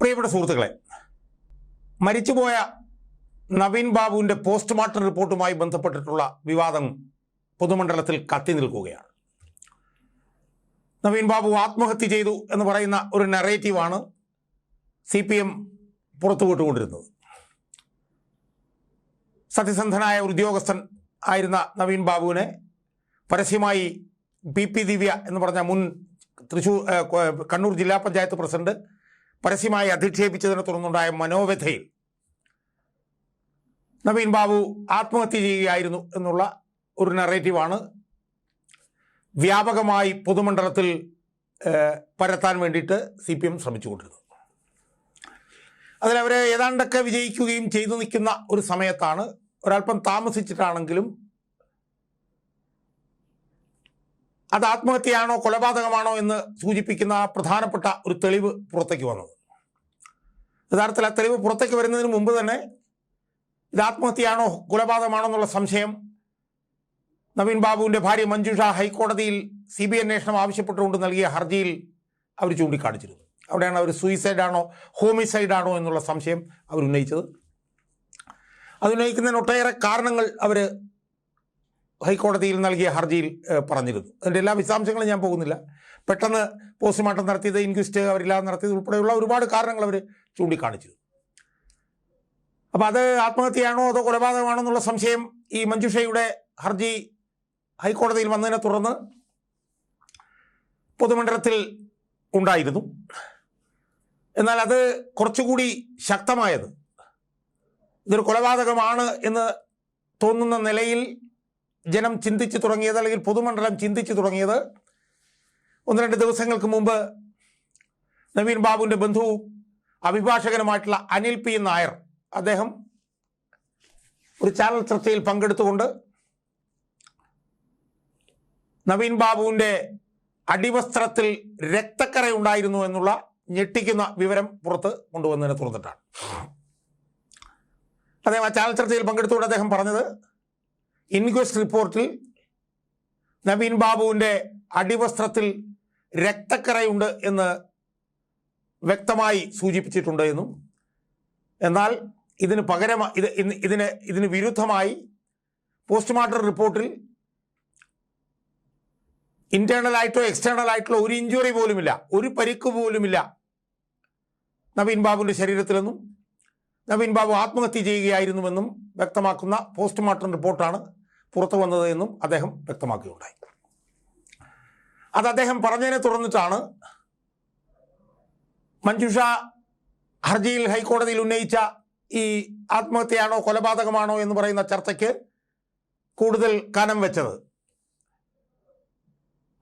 പ്രിയപ്പെട്ട സുഹൃത്തുക്കളെ മരിച്ചുപോയ നവീൻ ബാബുവിന്റെ പോസ്റ്റ്മോർട്ടം റിപ്പോർട്ടുമായി ബന്ധപ്പെട്ടിട്ടുള്ള വിവാദം പൊതുമണ്ഡലത്തിൽ കത്തി നിൽക്കുകയാണ്. നവീൻ ബാബു ആത്മഹത്യ ചെയ്തു എന്ന് പറയുന്ന ഒരു നറേറ്റീവാണ് സി പി എം പുറത്തുവിട്ടുകൊണ്ടിരുന്നത്. സത്യസന്ധനായ ഉദ്യോഗസ്ഥൻ ആയിരുന്ന നവീൻ ബാബുവിനെ പരസ്യമായി പി പി ദിവ്യ എന്ന് പറഞ്ഞ മുൻ തൃശൂർ കണ്ണൂർ ജില്ലാ പഞ്ചായത്ത് പ്രസിഡന്റ് പരസ്യമായി അധിക്ഷേപിച്ചതിനെ തുടർന്നുണ്ടായ മനോവ്യഥയിൽ നവീൻ ബാബു ആത്മഹത്യ ചെയ്യുകയായിരുന്നു എന്നുള്ള ഒരു നറേറ്റീവാണ് വ്യാപകമായി പൊതുമണ്ഡലത്തിൽ പരത്താൻ വേണ്ടിയിട്ട് സി പി എം ശ്രമിച്ചുകൊണ്ടിരുന്നത്. അതിലവർ ഏതാണ്ടൊക്കെ വിജയിക്കുകയും ചെയ്തു നിൽക്കുന്ന ഒരു സമയത്താണ് ഒരല്പം താമസിച്ചിട്ടാണെങ്കിലും അത് ആത്മഹത്യയാണോ കൊലപാതകമാണോ എന്ന് സൂചിപ്പിക്കുന്ന പ്രധാനപ്പെട്ട ഒരു തെളിവ് പുറത്തേക്ക് വന്നു. യഥാർത്ഥത്തിൽ ആ തെളിവ് പുറത്തേക്ക് വരുന്നതിന് മുമ്പ് തന്നെ ഇത് ആത്മഹത്യയാണോ കൊലപാതകമാണോ എന്നുള്ള സംശയം നവീൻ ബാബുവിന്റെ ഭാര്യ മഞ്ജുഷ ഹൈക്കോടതിയിൽ സി ബി അന്വേഷണം ആവശ്യപ്പെട്ടുകൊണ്ട് നൽകിയ ഹർജിയിൽ അവർ ചൂണ്ടിക്കാണിച്ചിരുന്നു. അവിടെയാണ് അവർ സൂയിസൈഡാണോ ഹോമിസൈഡാണോ എന്നുള്ള സംശയം അവർ ഉന്നയിച്ചത്. അത് ഒട്ടേറെ കാരണങ്ങൾ അവർ ഹൈക്കോടതിയിൽ നൽകിയ ഹർജിയിൽ പറഞ്ഞിരുന്നു. അതിന്റെ എല്ലാ വിശദാംശങ്ങളും ഞാൻ പോകുന്നില്ല. പെട്ടെന്ന് പോസ്റ്റ്മോർട്ടം നടത്തിയത് ഇൻക്വിസ്റ്റ് അവരില്ലാതെ നടത്തിയത് ഉൾപ്പെടെയുള്ള ഒരുപാട് കാരണങ്ങൾ അവർ ചൂണ്ടിക്കാണിച്ചു. അപ്പോൾ അത് ആത്മഹത്യയാണോ അതോ കൊലപാതകമാണോ എന്നുള്ള സംശയം ഈ മഞ്ജുഷയുടെ ഹർജി ഹൈക്കോടതിയിൽ വന്നതിനെ തുടർന്ന് പൊതുമണ്ഡലത്തിൽ ഉണ്ടായിരുന്നു. എന്നാൽ അത് കുറച്ചുകൂടി ശക്തമായത് ഇതൊരു കൊലപാതകമാണ് എന്ന് തോന്നുന്ന നിലയിൽ ജനം ചിന്തിച്ചു തുടങ്ങിയത് അല്ലെങ്കിൽ പൊതുമണ്ഡലം ചിന്തിച്ചു തുടങ്ങിയത്? ഒന്ന് രണ്ട് ദിവസങ്ങൾക്ക് മുമ്പ് നവീൻ ബാബുവിന്റെ ബന്ധുവും അഭിഭാഷകനുമായിട്ടുള്ള അനിൽ പി നായർ അദ്ദേഹം ഒരു ചാനൽ ചർച്ചയിൽ പങ്കെടുത്തുകൊണ്ട് നവീൻ ബാബുവിന്റെ അടിവസ്ത്രത്തിൽ രക്തക്കര ഉണ്ടായിരുന്നു എന്നുള്ള ഞെട്ടിക്കുന്ന വിവരം പുറത്ത് കൊണ്ടുവന്നതിനെ തുറന്നിട്ടാണ് അദ്ദേഹം ആ ചാനൽ ചർച്ചയിൽ പങ്കെടുത്തുകൊണ്ട് അദ്ദേഹം പറഞ്ഞത് ഇൻക്വസ്റ്റ് റിപ്പോർട്ടിൽ നവീൻ ബാബുവിന്റെ അടിവസ്ത്രത്തിൽ രക്തക്കറയുണ്ട് എന്ന് വ്യക്തമായി സൂചിപ്പിച്ചിട്ടുണ്ട് എന്നും. എന്നാൽ ഇതിന് പകരമായി ഇത് ഇതിന് ഇതിന് വിരുദ്ധമായി പോസ്റ്റ്മോർട്ടം റിപ്പോർട്ടിൽ ഇന്റേണൽ ആയിട്ടോ എക്സ്റ്റേണൽ ആയിട്ടുള്ള ഒരു ഇഞ്ചുറി പോലുമില്ല ഒരു പരിക്ക് പോലുമില്ല നവീൻ ബാബുവിന്റെ ശരീരത്തിലെന്നും. നവീൻ ബാബു ആത്മഹത്യ ചെയ്യുകയായിരുന്നുവെന്നും വ്യക്തമാക്കുന്ന പോസ്റ്റ്മോർട്ടം റിപ്പോർട്ടാണ് പുറത്തു വന്നത് എന്നും അദ്ദേഹം വ്യക്തമാക്കുകയുണ്ടായി. അത് അദ്ദേഹം പറഞ്ഞതിനെ തുടർന്നിട്ടാണ് മഞ്ജുഷ ഹർജിയിൽ ഹൈക്കോടതിയിൽ ഉന്നയിച്ച ഈ ആത്മഹത്യയാണോ കൊലപാതകമാണോ എന്ന് പറയുന്ന ചർച്ചയ്ക്ക് കൂടുതൽ കനം വെച്ചത്.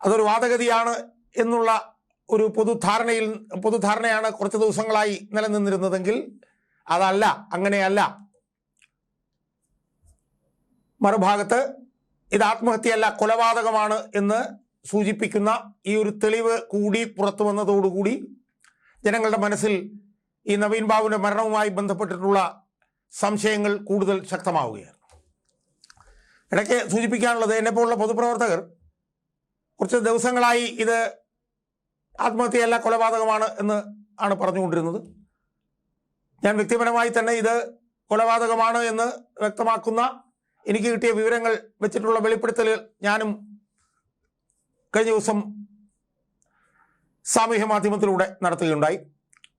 അതൊരു വാദഗതിയാണ് എന്നുള്ള ഒരു പൊതുധാരണയിൽ പൊതുധാരണയാണ് കുറച്ച് ദിവസങ്ങളായി നിലനിന്നിരുന്നതെങ്കിൽ അതല്ല അങ്ങനെയല്ല. മറുഭാഗത്ത് ഇത് ആത്മഹത്യയല്ല കൊലപാതകമാണ് എന്ന് സൂചിപ്പിക്കുന്ന ഈ ഒരു തെളിവ് കൂടി പുറത്തു വന്നതോടുകൂടി ജനങ്ങളുടെ മനസ്സിൽ ഈ നവീൻ ബാബുവിന്റെ മരണവുമായി ബന്ധപ്പെട്ടിട്ടുള്ള സംശയങ്ങൾ കൂടുതൽ ശക്തമാവുകയാണ്. ഇടയ്ക്ക് സൂചിപ്പിക്കാനുള്ളത് എന്നെപ്പോലുള്ള പൊതുപ്രവർത്തകർ കുറച്ച് ദിവസങ്ങളായി ഇത് ആത്മഹത്യയല്ല കൊലപാതകമാണ് എന്ന് ആണ് പറഞ്ഞുകൊണ്ടിരുന്നത്. ഞാൻ വ്യക്തിപരമായി തന്നെ ഇത് കൊലപാതകമാണ് എന്ന് വ്യക്തമാക്കുന്ന എനിക്ക് കിട്ടിയ വിവരങ്ങൾ വെച്ചിട്ടുള്ള വെളിപ്പെടുത്തൽ ഞാനും കഴിഞ്ഞ ദിവസം സാമൂഹ്യ മാധ്യമത്തിലൂടെ നടത്തുകയുണ്ടായി.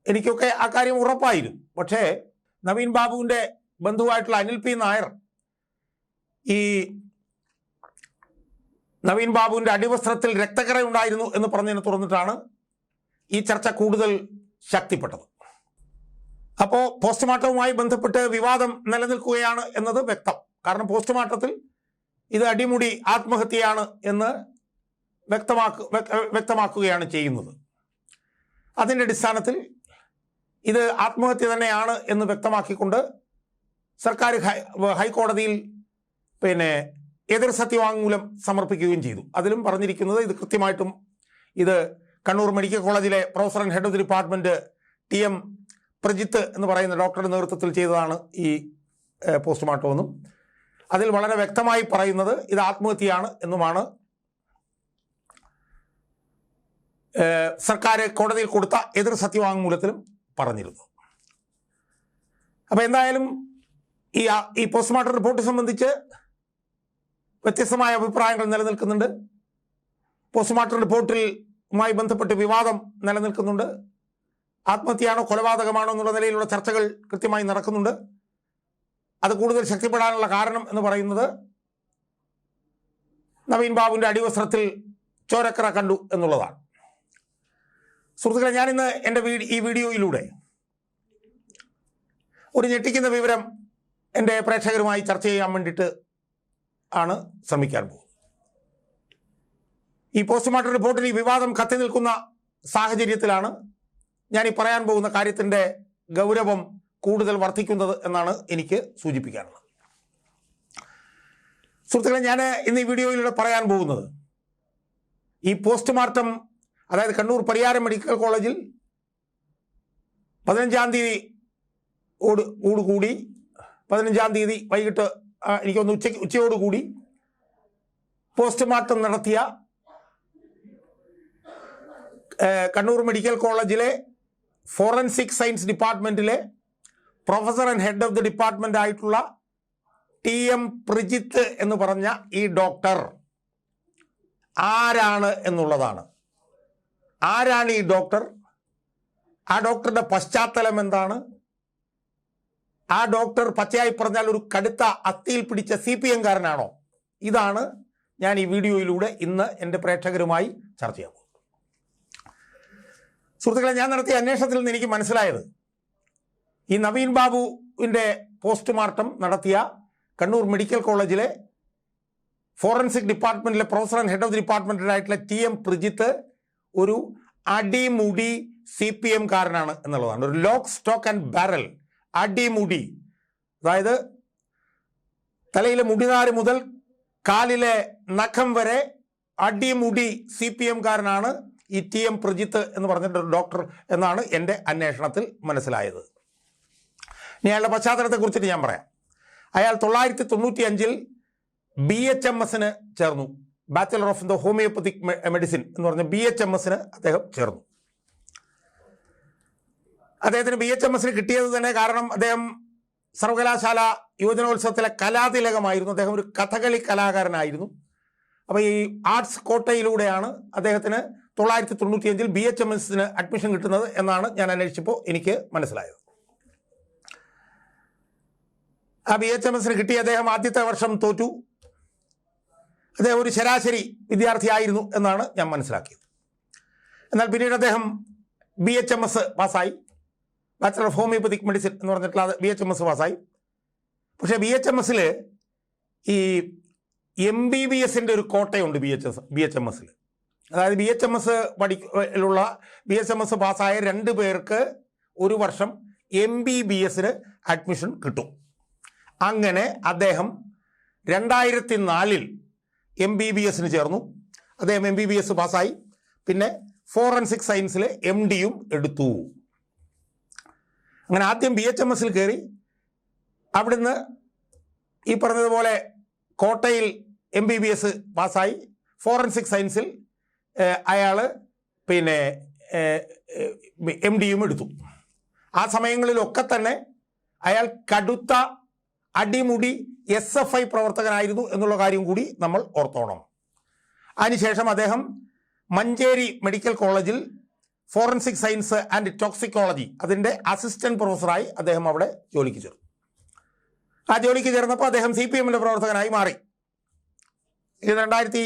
എനിക്കൊക്കെ ആ കാര്യം ഉറപ്പായിരുന്നു. പക്ഷേ നവീൻ ബാബുവിന്റെ ബന്ധുവായിട്ടുള്ള അനിൽ പി നായർ ഈ നവീൻ ബാബുവിന്റെ അടിവസ്ത്രത്തിൽ രക്തക്കറ ഉണ്ടായിരുന്നു എന്ന് പറഞ്ഞതിനെ തുറന്നിട്ടാണ് ഈ ചർച്ച കൂടുതൽ ശക്തിപ്പെട്ടത്. അപ്പോൾ പോസ്റ്റ്മോർട്ടവുമായി ബന്ധപ്പെട്ട് വിവാദം നിലനിൽക്കുകയാണ് എന്നത് വ്യക്തം. കാരണം പോസ്റ്റ്മോർട്ടത്തിൽ ഇത് അടിമുടി ആത്മഹത്യയാണ് എന്ന് വ്യക്തമാക്കു വ്യക്തമാക്കുകയാണ് ചെയ്യുന്നത്. അതിന്റെ അടിസ്ഥാനത്തിൽ ഇത് ആത്മഹത്യ തന്നെയാണ് എന്ന് വ്യക്തമാക്കിക്കൊണ്ട് സർക്കാർ ഹൈക്കോടതിയിൽ പിന്നെ എതിർ സത്യവാങ്മൂലം സമർപ്പിക്കുകയും ചെയ്തു. അതിലും പറഞ്ഞിരിക്കുന്നത് ഇത് കൃത്യമായിട്ടും ഇത് കണ്ണൂർ മെഡിക്കൽ കോളേജിലെ professor and head of the department T M Prajith എന്ന് പറയുന്ന ഡോക്ടറുടെ നേതൃത്വത്തിൽ ചെയ്തതാണ് ഈ പോസ്റ്റ്മോർട്ടം എന്നും അതിൽ വളരെ വ്യക്തമായി പറയുന്നത് ഇത് ആത്മഹത്യയാണ് എന്നുമാണ്. സർക്കാർ കോടതിയിൽ കൊടുത്ത എതിർ സത്യവാങ്മൂലത്തിലും പറഞ്ഞിരുന്നു. അപ്പോൾ എന്തായാലും ഈ ഈ പോസ്റ്റ്മോർട്ടം റിപ്പോർട്ട് സംബന്ധിച്ച് വ്യത്യസ്തമായ അഭിപ്രായങ്ങൾ നിലനിൽക്കുന്നുണ്ട്. പോസ്റ്റ്മോർട്ടം റിപ്പോർട്ടിലുമായി ബന്ധപ്പെട്ട് വിവാദം നിലനിൽക്കുന്നുണ്ട്. ആത്മഹത്യയാണോ കൊലപാതകമാണോ എന്നുള്ള നിലയിലുള്ള ചർച്ചകൾ കൃത്യമായി നടക്കുന്നുണ്ട്. അത് കൂടുതൽ ശക്തിപ്പെടാനുള്ള കാരണം എന്ന് പറയുന്നത് നവീൻ ബാബുവിന്റെ അടിവസ്ത്രത്തിൽ ചോരക്കറ കണ്ടു എന്നുള്ളതാണ്. സുഹൃത്തുക്കളെ ഞാനിന്ന് എന്റെ വീ ഈ വീഡിയോയിലൂടെ ഒരു ഞെട്ടിക്കുന്ന വിവരം എന്റെ പ്രേക്ഷകരുമായി ചർച്ച ചെയ്യാൻ വേണ്ടിയിട്ട് ആണ് ശ്രമിക്കാൻ പോകുന്നത്. ഈ പോസ്റ്റ്മോർട്ടം റിപ്പോർട്ടിൽ ഈ വിവാദം കത്തി നിൽക്കുന്ന സാഹചര്യത്തിലാണ് ഞാൻ ഈ പറയാൻ പോകുന്ന കാര്യത്തിന്റെ ഗൗരവം കൂടുതൽ വർദ്ധിക്കുന്നത് എന്നാണ് എനിക്ക് സൂചിപ്പിക്കാനുള്ളത്. സുഹൃത്തുക്കളെ ഞാൻ ഇന്ന് ഈ വീഡിയോയിലൂടെ പറയാൻ പോകുന്നത് ഈ പോസ്റ്റ്മോർട്ടം അതായത് കണ്ണൂർ പരിയാരം മെഡിക്കൽ കോളേജിൽ പതിനഞ്ചാം തീയതി ഓട് ഓടുകൂടി പതിനഞ്ചാം തീയതി വൈകിട്ട് എനിക്കൊന്ന് ഉച്ചയ്ക്ക് ഉച്ചയോടുകൂടി പോസ്റ്റ്മോർട്ടം നടത്തിയ കണ്ണൂർ മെഡിക്കൽ കോളേജിലെ forensic science ഡിപ്പാർട്ട്മെന്റിലെ professor and head of the department ആയിട്ടുള്ള ടി എം പ്രിജിത്ത് എന്ന് പറഞ്ഞ ഈ ഡോക്ടർ ആരാണ് എന്നുള്ളതാണ്. ആരാണ് ഈ ഡോക്ടർ? ആ ഡോക്ടറുടെ പശ്ചാത്തലം എന്താണ്? ആ ഡോക്ടർ പച്ചയായി പറഞ്ഞാൽ ഒരു കടുത്ത അത്തിയിൽ പിടിച്ച സി പി എംകാരനാണോ ഇതാണ് ഞാൻ ഈ വീഡിയോയിലൂടെ ഇന്ന് എന്റെ പ്രേക്ഷകരുമായി ചർച്ച ചെയ്യാൻ പോകുന്നത്. സുഹൃത്തുക്കളെ ഞാൻ നടത്തിയ അന്വേഷണത്തിൽ നിന്ന് എനിക്ക് മനസ്സിലായത് ഈ നവീൻ ബാബുവിന്റെ പോസ്റ്റ്മോർട്ടം നടത്തിയ കണ്ണൂർ മെഡിക്കൽ കോളേജിലെ forensic ഡിപ്പാർട്ട്മെന്റിലെ professor and head of the ഡിപ്പാർട്ട്മെന്റിലായിട്ടുള്ള T M Prijith ഒരു അടിമുടി സി പി എം കാരനാണ് എന്നുള്ളതാണ്. ഒരു ലോക്ക് സ്റ്റോക്ക് ആൻഡ് ബാരൽ അടിമുടി. അതായത് തലയിലെ മുടിനാര് മുതൽ കാലിലെ നഖം വരെ അടിമുടി സി പി എം കാരനാണ് ഈ ടി എം പ്രജിത്ത് എന്ന് പറഞ്ഞിട്ട് ഡോക്ടർ എന്നാണ് എന്റെ അന്വേഷണത്തിൽ മനസ്സിലായത്. ഇനി അയാളുടെ പശ്ചാത്തലത്തെക്കുറിച്ചിട്ട് ഞാൻ പറയാം. അയാൾ തൊള്ളായിരത്തി തൊണ്ണൂറ്റി അഞ്ചിൽ ബി എച്ച് എം എസിന് ചേർന്നു. Bachelor of the homeopathic medicine എന്ന് പറഞ്ഞ ബി എച്ച് എം എസിന് അദ്ദേഹം ചേർന്നു. അദ്ദേഹത്തിന് ബി എച്ച് എം എസിന് കിട്ടിയത് തന്നെ കാരണം അദ്ദേഹം സർവകലാശാല യുവജനോത്സവത്തിലെ കലാതിലകമായിരുന്നു. അദ്ദേഹം ഒരു കഥകളി കലാകാരനായിരുന്നു. അപ്പോൾ ഈ ആർട്സ് കോട്ടയിലൂടെയാണ് അദ്ദേഹത്തിന് തൊള്ളായിരത്തി തൊണ്ണൂറ്റിയഞ്ചിൽ ബി എച്ച് എം എസിന് അഡ്മിഷൻ കിട്ടുന്നത് എന്നാണ് ഞാൻ അന്വേഷിച്ചപ്പോൾ എനിക്ക് മനസ്സിലായത്. ആ ബി എച്ച് എം എസിന് കിട്ടിയ അദ്ദേഹം ആദ്യത്തെ വർഷം തോറ്റു. അദ്ദേഹം ഒരു ശരാശരി വിദ്യാർത്ഥിയായിരുന്നു എന്നാണ് ഞാൻ മനസ്സിലാക്കിയത്. എന്നാൽ പിന്നീട് അദ്ദേഹം ബി എച്ച് എം എസ് പാസ്സായി. ബാച്ചലർ ഓഫ് ഹോമിയോപ്പതിക് മെഡിസിൻ എന്ന് പറഞ്ഞിട്ടുള്ള ബി എച്ച് എം എസ് പാസ്സായി. പക്ഷേ ബി എച്ച് എം എസിൽ ഈ എം ബി ബി എസിന്റെ ഒരു കോട്ടയുണ്ട് B H S B H M എസിൽ അതായത് ബി എച്ച് എം എസ് പഠിക്കുള്ള ബി എച്ച് എം എസ് പാസ്സായ രണ്ട് പേർക്ക് ഒരു വർഷം എം ബി ബി എസിന് അഡ്മിഷൻ കിട്ടും. അങ്ങനെ അദ്ദേഹം രണ്ടായിരത്തി നാലിൽ എം ബി ബി എസിന് ചേർന്നു. അദ്ദേഹം എം ബി ബി എസ് പാസ്സായി. പിന്നെ ഫോറൻസിക് സയൻസിൽ എം ഡിയും എടുത്തു. അങ്ങനെ ആദ്യം ബി എച്ച് എം എസിൽ കയറി. അവിടുന്ന് ഈ പറഞ്ഞതുപോലെ കോട്ടയിൽ എം ബി ബി എസ് പാസ്സായി. ഫോറൻസിക് സയൻസിൽ അയാൾ പിന്നെ എം ഡിയും എടുത്തു. ആ സമയങ്ങളിലൊക്കെ തന്നെ അയാൾ കടുത്ത അടിമുടി എസ് എഫ് ഐ പ്രവർത്തകനായിരുന്നു എന്നുള്ള കാര്യം കൂടി നമ്മൾ ഓർത്തോണം. അതിനുശേഷം അദ്ദേഹം മഞ്ചേരി മെഡിക്കൽ കോളേജിൽ ഫോറൻസിക് സയൻസ് ആൻഡ് ടോക്സിക്കോളജി അതിന്റെ അസിസ്റ്റന്റ് പ്രൊഫസറായി അദ്ദേഹം അവിടെ ജോലിക്ക് ചേർന്നു. ആ ജോലിക്ക് ചേർന്നപ്പോൾ അദ്ദേഹം സി പി എമ്മിന്റെ പ്രവർത്തകനായി മാറി. ഇത് രണ്ടായിരത്തി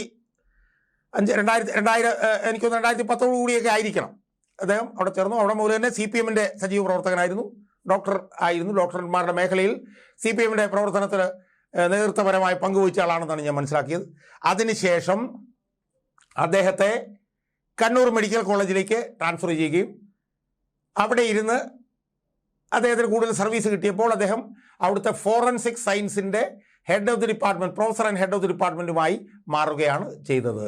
അഞ്ച് രണ്ടായിരത്തി രണ്ടായിരം എനിക്കൊന്ന് രണ്ടായിരത്തി പത്തോടു കൂടിയൊക്കെ ആയിരിക്കണം. അദ്ദേഹം അവിടെ ചേർന്നു. അവിടെ മുതൽ തന്നെ സി പി എമ്മിന്റെ സജീവ പ്രവർത്തകനായിരുന്നു. ഡോക്ടർ ആയിരുന്നു. ഡോക്ടർമാരുടെ മേഖലയിൽ സി പി എമ്മിന്റെ പ്രവർത്തനത്തിൽ നേതൃത്വപരമായി പങ്കുവച്ച ആളാണെന്നാണ് ഞാൻ മനസ്സിലാക്കിയത്. അതിനുശേഷം അദ്ദേഹത്തെ കണ്ണൂർ മെഡിക്കൽ കോളേജിലേക്ക് ട്രാൻസ്ഫർ ചെയ്യുകയും അവിടെ ഇരുന്ന് അദ്ദേഹത്തിന് കൂടുതൽ സർവീസ് കിട്ടിയപ്പോൾ അദ്ദേഹം അവിടുത്തെ ഫോറൻസിക് സയൻസിന്റെ head of the department professor and head of the ഡിപ്പാർട്ട്മെന്റുമായി മാറുകയാണ് ചെയ്തത്.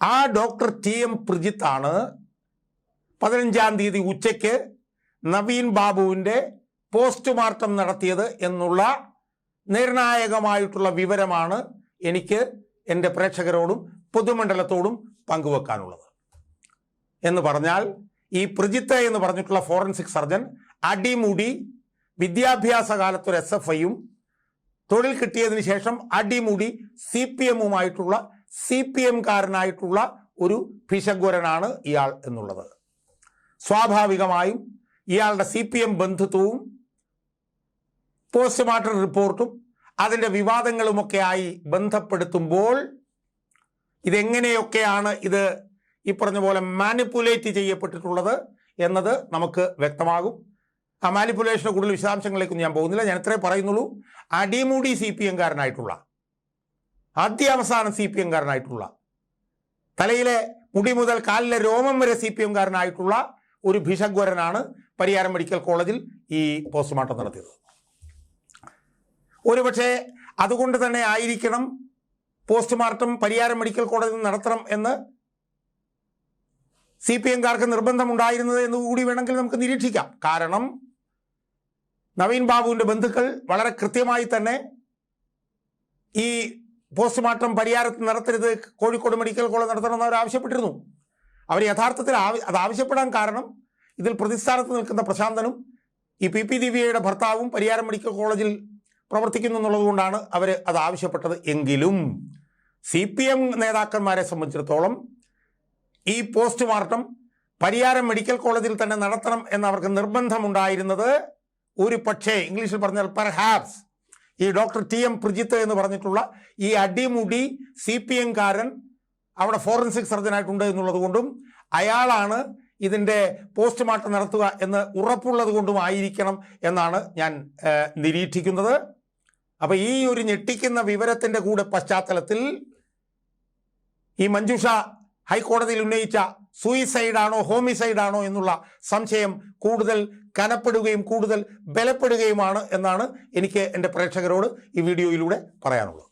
ആ ഡോക്ടർ ടി എം പ്രജിത്താണ് പതിനഞ്ചാം തീയതി ഉച്ചയ്ക്ക് നവീൻ ബാബുവിന്റെ പോസ്റ്റ്മോർട്ടം നടത്തിയത് എന്നുള്ള നിർണായകമായിട്ടുള്ള വിവരമാണ് എനിക്ക് എന്റെ പ്രേക്ഷകരോടും പൊതുമണ്ഡലത്തോടും പങ്കുവെക്കാനുള്ളത്. എന്ന് പറഞ്ഞാൽ ഈ പ്രജിത്ത എന്ന് പറഞ്ഞിട്ടുള്ള ഫോറൻസിക് സർജൻ അടിമുടി വിദ്യാഭ്യാസ കാലത്ത് ഒരു എസ് എഫ് ഐയും തൊഴിൽ കിട്ടിയതിന് ശേഷം അടിമുടി സി പി എമ്മുമായിട്ടുള്ള സി പി എംകാരനായിട്ടുള്ള ഒരു ഭിഷഗ്വരനാണ് ഇയാൾ എന്നുള്ളത്. സ്വാഭാവികമായും ഇയാളുടെ സി പി എം ബന്ധുത്വവും പോസ്റ്റ്മോർട്ടം റിപ്പോർട്ടും അതിന്റെ വിവാദങ്ങളുമൊക്കെയായി ബന്ധപ്പെടുത്തുമ്പോൾ ഇതെങ്ങനെയൊക്കെയാണ് ഇത് ഈ പറഞ്ഞ പോലെ മാനിപ്പുലേറ്റ് ചെയ്യപ്പെട്ടിട്ടുള്ളത് എന്നത് നമുക്ക് വ്യക്തമാകും. ആ മാനിപ്പുലേഷന് കൂടുതൽ വിശദാംശങ്ങളിലേക്കൊന്നും ഞാൻ പോകുന്നില്ല. ഞാൻ ഇത്രേ പറയുന്നുള്ളൂ. അടിമുടി സി പി എംകാരനായിട്ടുള്ള ആദ്യാവസാനം സി പി എംകാരനായിട്ടുള്ള തലയിലെ മുടി മുതൽ കാലിലെ രോമം വരെ സി പി എംകാരനായിട്ടുള്ള ഒരു ഭിഷഗ്വരനാണ് പരിയാരം മെഡിക്കൽ കോളേജിൽ ഈ പോസ്റ്റ്മോർട്ടം നടത്തിയത്. ഒരുപക്ഷെ അതുകൊണ്ട് തന്നെ ആയിരിക്കണം പോസ്റ്റ്മോർട്ടം പരിയാരം മെഡിക്കൽ കോളേജിൽ നടത്തണം എന്ന് സി പി എംകാർക്ക് നിർബന്ധമുണ്ടായിരുന്നത് എന്ന് കൂടി വേണമെങ്കിൽ നമുക്ക് നിരീക്ഷിക്കാം. കാരണം നവീൻ ബാബുവിന്റെ ബന്ധുക്കൾ വളരെ കൃത്യമായി തന്നെ ഈ പോസ്റ്റ്മോർട്ടം പരിയാരത്ത് നടത്തരുത് കോഴിക്കോട് മെഡിക്കൽ കോളേജ് നടത്തണമെന്ന് അവർ ആവശ്യപ്പെട്ടിരുന്നു. അവർ യഥാർത്ഥത്തിൽ അത് ആവശ്യപ്പെടാൻ കാരണം ഇതിൽ പ്രതിസ്ഥാനത്ത് നിൽക്കുന്ന പ്രശാന്തനും ഈ പി പി ദിവ്യയുടെ ഭർത്താവും പരിയാരം മെഡിക്കൽ കോളേജിൽ പ്രവർത്തിക്കുന്നു എന്നുള്ളതുകൊണ്ടാണ് അവർ അത് ആവശ്യപ്പെട്ടത് എങ്കിലും സി പി എം നേതാക്കന്മാരെ സംബന്ധിച്ചിടത്തോളം ഈ പോസ്റ്റ്മോർട്ടം പരിയാരം മെഡിക്കൽ കോളേജിൽ തന്നെ നടത്തണം എന്ന് അവർക്ക് നിർബന്ധമുണ്ടായിരുന്നത് ഒരു പക്ഷേ ഇംഗ്ലീഷിൽ പറഞ്ഞാൽ പെർഹാപ്സ് ഈ ഡോക്ടർ ടി എം പ്രജിത്ത് എന്ന് പറഞ്ഞിട്ടുള്ള ഈ അടിമുടി സി പി എംകാരൻ അവിടെ ഫോറൻസിക് സർജനായിട്ടുണ്ട് എന്നുള്ളത് കൊണ്ടും അയാളാണ് ഇതിന്റെ പോസ്റ്റ്മോർട്ടം നടത്തുക എന്ന് ഉറപ്പുള്ളത് കൊണ്ടും ആയിരിക്കണം എന്നാണ് ഞാൻ നിരീക്ഷിക്കുന്നത്. അപ്പോൾ ഈ ഒരു ഞെട്ടിക്കുന്ന വിവരത്തിന്റെ കൂടെ പശ്ചാത്തലത്തിൽ ഈ മഞ്ജുഷ ഹൈക്കോടതിയിൽ ഉന്നയിച്ച സൂയിസൈഡ് ആണോ ഹോമിസൈഡ് ആണോ എന്നുള്ള സംശയം കൂടുതൽ കനപ്പെടുകയും കൂടുതൽ ബലപ്പെടുകയുമാണ് എന്നാണ് എനിക്ക് എന്റെ പ്രേക്ഷകരോട് ഈ വീഡിയോയിലൂടെ പറയാനുള്ളത്.